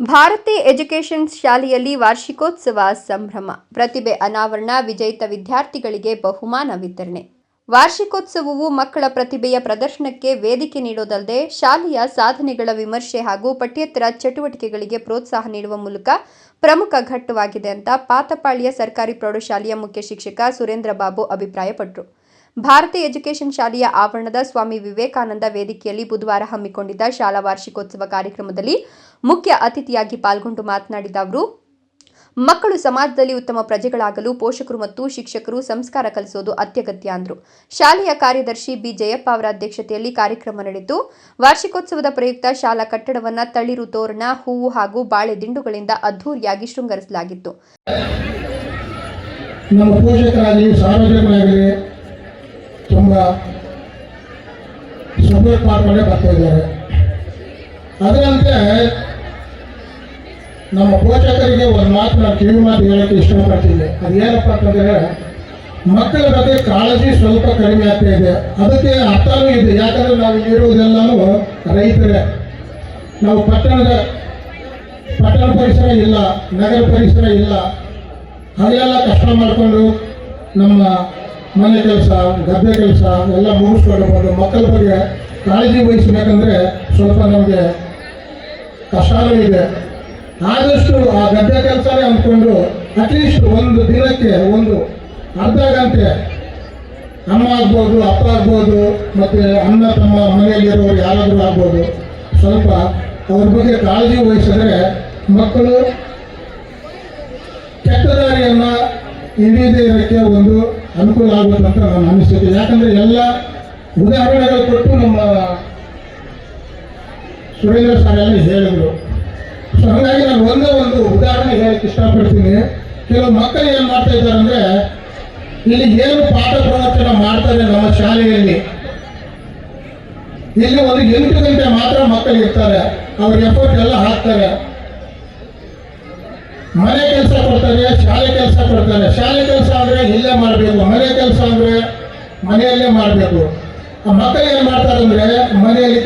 Bharati education ಶಾಲೆಯಲ್ಲಿ ವಾರ್ಷಿಕೋತ್ಸವ ಸಂಭ್ರಮ. ಪ್ರತಿಭೆ ಅನಾವರಣ, ವಿಜೇತ ವಿದ್ಯಾರ್ಥಿಗಳಿಗೆ ಬಹುಮಾನ ವಿತರಣೆ. ವಾರ್ಷಿಕೋತ್ಸವವು ಮಕ್ಕಳ ಪ್ರತಿಭೆಯ ಪ್ರದರ್ಶನಕ್ಕೆ ವೇದಿಕೆ ನೀಡೋದಲ್ಲದೆ ಶಾಲೆಯ ಸಾಧನೆಗಳ ವಿಮರ್ಶೆ ಹಾಗೂ ಪಠ್ಯೇತರ ಚಟುವಟಿಕೆಗಳಿಗೆ ಪ್ರೋತ್ಸಾಹ ನೀಡುವ ಮೂಲಕ ಪ್ರಮುಖ ಘಟ್ಟವಾಗಿದೆ ಅಂತ ಪಾತಪಾಳ್ಯ ಸರ್ಕಾರಿ ಪ್ರೌಢಶಾಲೆಯ ಮುಖ್ಯ ಶಿಕ್ಷಕ ಸುರೇಂದ್ರ ಬಾಬು ಅಭಿಪ್ರಾಯಪಟ್ಟರು. ಭಾರತೀಯ ಎಜುಕೇಷನ್ ಶಾಲೆಯ ಆವರಣದ ಸ್ವಾಮಿ ವಿವೇಕಾನಂದ ವೇದಿಕೆಯಲ್ಲಿ ಬುಧವಾರ ಹಮ್ಮಿಕೊಂಡಿದ್ದ ಶಾಲಾ ವಾರ್ಷಿಕೋತ್ಸವ ಕಾರ್ಯಕ್ರಮದಲ್ಲಿ ಮುಖ್ಯ ಅತಿಥಿಯಾಗಿ ಪಾಲ್ಗೊಂಡು ಮಾತನಾಡಿದ ಅವರು, ಮಕ್ಕಳು ಸಮಾಜದಲ್ಲಿ ಉತ್ತಮ ಪ್ರಜೆಗಳಾಗಲು ಪೋಷಕರು ಮತ್ತು ಶಿಕ್ಷಕರು ಸಂಸ್ಕಾರ ಕಲಿಸೋದು ಅತ್ಯಗತ್ಯ ಅಂದರು. ಶಾಲೆಯ ಕಾರ್ಯದರ್ಶಿ ಬಿ. ಜಯಪ್ಪ ಅವರ ಅಧ್ಯಕ್ಷತೆಯಲ್ಲಿ ಕಾರ್ಯಕ್ರಮ ನಡೆಯಿತು ವಾರ್ಷಿಕೋತ್ಸವದ ಪ್ರಯುಕ್ತ ಶಾಲಾ ಕಟ್ಟಡವನ್ನು ತಳಿರು ತೋರಣ, ಹೂವು ಹಾಗೂ ಬಾಳೆ ದಿಂಡುಗಳಿಂದ ಅದ್ಧೂರಿಯಾಗಿ ಶೃಂಗರಿಸಲಾಗಿತ್ತು. ನಮ್ಮ ನಮ್ಮ ಪೋಷಕರಿಗೆ ಒಂದು ಮಾತು ನಾನು ಕಿವಿ ಮಾತು ಹೇಳಕ್ಕೆ ಇಷ್ಟಪಡ್ತೀನಿ. ಏನಪ್ಪ ಅಂತಂದರೆ, ಮಕ್ಕಳ ಬಗ್ಗೆ ಕಾಳಜಿ ಸ್ವಲ್ಪ ಕಡಿಮೆ ಆಗ್ತಾ ಇದೆ. ಅದಕ್ಕೆ ಅರ್ಥನೂ ಇದೆ. ಯಾಕಂದ್ರೆ ನಾವು ಇರುವುದೆಲ್ಲನೂ ರೈತರೇ. ನಾವು ಪಟ್ಟಣದ, ಪಟ್ಟಣ ಪರಿಸರ ಇಲ್ಲ, ನಗರ ಪರಿಸರ ಇಲ್ಲ. ಅದೆಲ್ಲ ಕಷ್ಟ ಮಾಡಿಕೊಂಡು ನಮ್ಮ ಮನೆ ಕೆಲಸ, ಗದ್ದೆ ಕೆಲಸ ಎಲ್ಲ ಮುಗಿಸ್ಕೊಂಡು ಮಕ್ಕಳ ಬಗ್ಗೆ ಕಾಳಜಿ ವಹಿಸಬೇಕಂದ್ರೆ ಸ್ವಲ್ಪ ನಮಗೆ ಕಷ್ಟನೂ ಇದೆ. ಆದಷ್ಟು ಆ ಗದ್ದೆ ಕೆಲಸನೇ ಅಂದ್ಕೊಂಡು ಅಟ್ಲೀಸ್ಟ್ ಒಂದು ದಿನಕ್ಕೆ ಒಂದು ಅರ್ಧ ಗಂಟೆ ಅಮ್ಮ ಆಗ್ಬೋದು, ಅಪ್ಪ ಆಗ್ಬೋದು, ಮತ್ತು ಅಣ್ಣ, ತಮ್ಮ ಮನೆಯಲ್ಲಿರೋರು ಯಾರಾದರೂ ಆಗ್ಬೋದು. ಸ್ವಲ್ಪ ಅವ್ರ ಬಗ್ಗೆ ಕಾಳಜಿ ವಹಿಸಿದ್ರೆ ಮಕ್ಕಳು ಕೆಟ್ಟದಾರಿಯನ್ನು ಇರೋಕ್ಕೆ ಒಂದು ಅನುಕೂಲ ಆಗುತ್ತೆ ಅಂತ ಅನಿಸಿಕೆ. ಯಾಕಂದರೆ ಎಲ್ಲ ಉದಾಹರಣೆಗಳು ಕೊಟ್ಟು ನಮ್ಮ ಸುರೇಂದ್ರ ಸರ್ ಎಲ್ಲ ಹೇಳಿದ್ರು. ಸೊ ಹಾಗಾಗಿ ನಾನು ಒಂದೇ ಒಂದು ಉದಾಹರಣೆ ಹೇಳಕ್ಕೆ ಇಷ್ಟಪಡ್ತೀನಿ. ಕೆಲವು ಮಕ್ಕಳು ಏನು ಮಾಡ್ತಾ ಇದ್ದಾರೆ ಅಂದ್ರೆ, ಇಲ್ಲಿ ಏನು ಪಾಠ ಪ್ರವಚನ ಮಾಡ್ತಾರೆ ನಮ್ಮ ಶಾಲೆಯಲ್ಲಿ? ಇಲ್ಲಿ ಒಂದು ಎಂಟು ಗಂಟೆ ಮಾತ್ರ ಮಕ್ಕಳು ಇರ್ತಾರೆ. ಅವ್ರ ಎಫರ್ಟ್ ಎಲ್ಲ ಹಾಕ್ತಾರೆ. ಮನೆ ಕೆಲಸ ಕೊಡ್ತಾರೆ, ಶಾಲೆ ಕೆಲಸ ಕೊಡ್ತಾರೆ. ಶಾಲೆ ಕೆಲಸ ಅಂದ್ರೆ ಇಲ್ಲೇ ಮಾಡಬೇಕು. ಮನೆ ಕೆಲಸ ಅಂದ್ರೆ ಮನೆಯಲ್ಲೇ ಮಾಡಬೇಕು. ಆ ಮಕ್ಕಳು ಏನು ಮಾಡ್ತಾರೆ ಅಂದ್ರೆ ಮನೆಯಲ್ಲಿ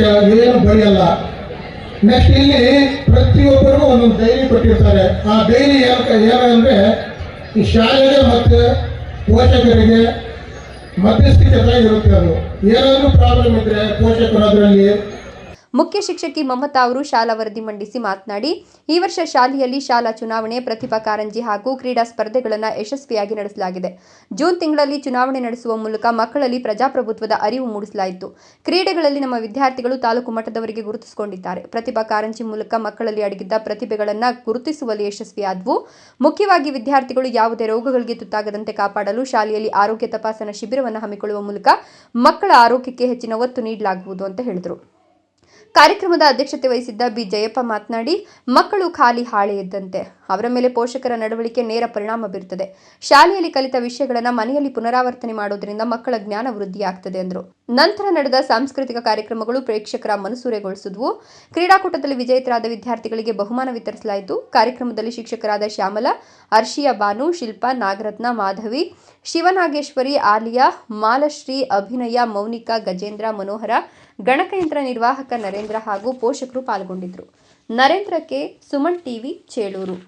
ಏನು ಬರೆಯಲ್ಲ ನೆಕ್ಸ್ಟ್ ಇಲ್ಲಿ ಪ್ರತಿಯೊಬ್ಬರಿಗೂ ಒಂದೊಂದು ಡೈರಿ ಕೊಟ್ಟಿರ್ತಾರೆ. ಆ ಡೈರಿ ಏನಂದ್ರೆ ಈ ಶಾಲೆಗೆ ಮತ್ತು ಪೋಷಕರಿಗೆ ಮಧ್ಯಸ್ಥಿಕೆ ಇರುತ್ತೆ ಅದು. ಏನಾದರೂ ಪ್ರಾಬ್ಲಮ್ ಇದ್ರೆ ಪೋಷಕರು ಅದರಲ್ಲಿ ಮುಖ್ಯ ಶಿಕ್ಷಕಿ ಮಮತಾ ಅವರು ಶಾಲಾ ವರದಿ ಮಂಡಿಸಿ ಮಾತನಾಡಿ, ಈ ವರ್ಷ ಶಾಲೆಯಲ್ಲಿ ಶಾಲಾ ಚುನಾವಣೆ, ಪ್ರತಿಭಾ ಕಾರಂಜಿ ಹಾಗೂ ಕ್ರೀಡಾ ಸ್ಪರ್ಧೆಗಳನ್ನು ಯಶಸ್ವಿಯಾಗಿ ನಡೆಸಲಾಗಿದೆ. ಜೂನ್ ತಿಂಗಳಲ್ಲಿ ಚುನಾವಣೆ ನಡೆಸುವ ಮೂಲಕ ಮಕ್ಕಳಲ್ಲಿ ಪ್ರಜಾಪ್ರಭುತ್ವದ ಅರಿವು ಮೂಡಿಸಲಾಯಿತು. ಕ್ರೀಡೆಗಳಲ್ಲಿ ನಮ್ಮ ವಿದ್ಯಾರ್ಥಿಗಳು ತಾಲೂಕು ಮಟ್ಟದವರಿಗೆ ಗುರುತಿಸಿಕೊಂಡಿದ್ದಾರೆ. ಪ್ರತಿಭಾ ಕಾರಂಜಿ ಮೂಲಕ ಮಕ್ಕಳಲ್ಲಿ ಅಡಗಿದ್ದ ಪ್ರತಿಭೆಗಳನ್ನು ಗುರುತಿಸುವಲ್ಲಿ ಯಶಸ್ವಿಯಾದವು. ಮುಖ್ಯವಾಗಿ ವಿದ್ಯಾರ್ಥಿಗಳು ಯಾವುದೇ ರೋಗಗಳಿಗೆ ತುತ್ತಾಗದಂತೆ ಕಾಪಾಡಲು ಶಾಲೆಯಲ್ಲಿ ಆರೋಗ್ಯ ತಪಾಸಣಾ ಶಿಬಿರವನ್ನು ಹಮ್ಮಿಕೊಳ್ಳುವ ಮೂಲಕ ಮಕ್ಕಳ ಆರೋಗ್ಯಕ್ಕೆ ಹೆಚ್ಚಿನ ಒತ್ತು ನೀಡಲಾಗುವುದು ಅಂತ ಹೇಳಿದರು. ಕಾರ್ಯಕ್ರಮದ ಅಧ್ಯಕ್ಷತೆ ವಹಿಸಿದ್ದ ಬಿ ಜಯಪ್ಪ ಮಾತನಾಡಿ ಮಕ್ಕಳು ಖಾಲಿ ಹಾಳೆ ಇದ್ದಂತೆ ಅವರ ಮೇಲೆ ಪೋಷಕರ ನಡವಳಿಕೆ ನೇರ ಪರಿಣಾಮ ಬೀರುತ್ತದೆ. ಶಾಲೆಯಲ್ಲಿ ಕಲಿತ ವಿಷಯಗಳನ್ನು ಮನೆಯಲ್ಲಿ ಪುನರಾವರ್ತನೆ ಮಾಡೋದ್ರಿಂದ ಮಕ್ಕಳ ಜ್ಞಾನ ವೃದ್ಧಿಯಾಗ್ತದೆ ಎಂದರು ನಂತರ ನಡೆದ ಸಾಂಸ್ಕೃತಿಕ ಕಾರ್ಯಕ್ರಮಗಳು ಪ್ರೇಕ್ಷಕರ ಮನಸೂರೆಗೊಳಿಸಿದ್ವು. ಕ್ರೀಡಾಕೂಟದಲ್ಲಿ ವಿಜೇತರಾದ ವಿದ್ಯಾರ್ಥಿಗಳಿಗೆ ಬಹುಮಾನ ವಿತರಿಸಲಾಯಿತು. ಕಾರ್ಯಕ್ರಮದಲ್ಲಿ ಶಿಕ್ಷಕರಾದ ಶ್ಯಾಮಲ ಅರ್ಷಿಯಾ ಬಾನು, ಶಿಲ್ಪಾ, ನಾಗರತ್ನ, ಮಾಧವಿ, ಶಿವನಾಗೇಶ್ವರಿ, ಆಲಿಯಾ, ಮಾಲಶ್ರೀ, ಅಭಿನಯ, ಮೌನಿಕಾ, ಗಜೇಂದ್ರ, ಮನೋಹರ, ಗಣಕಯಂತ್ರ ನಿರ್ವಾಹಕ ನರೇಂದ್ರ ಹಾಗೂ ಪೋಷಕರು ಪಾಲ್ಗೊಂಡಿದ್ದರು ನರೇಂದ್ರಕ್ಕೆ ಸುಮನ್ ಟಿವಿ ಚೇಳೂರು.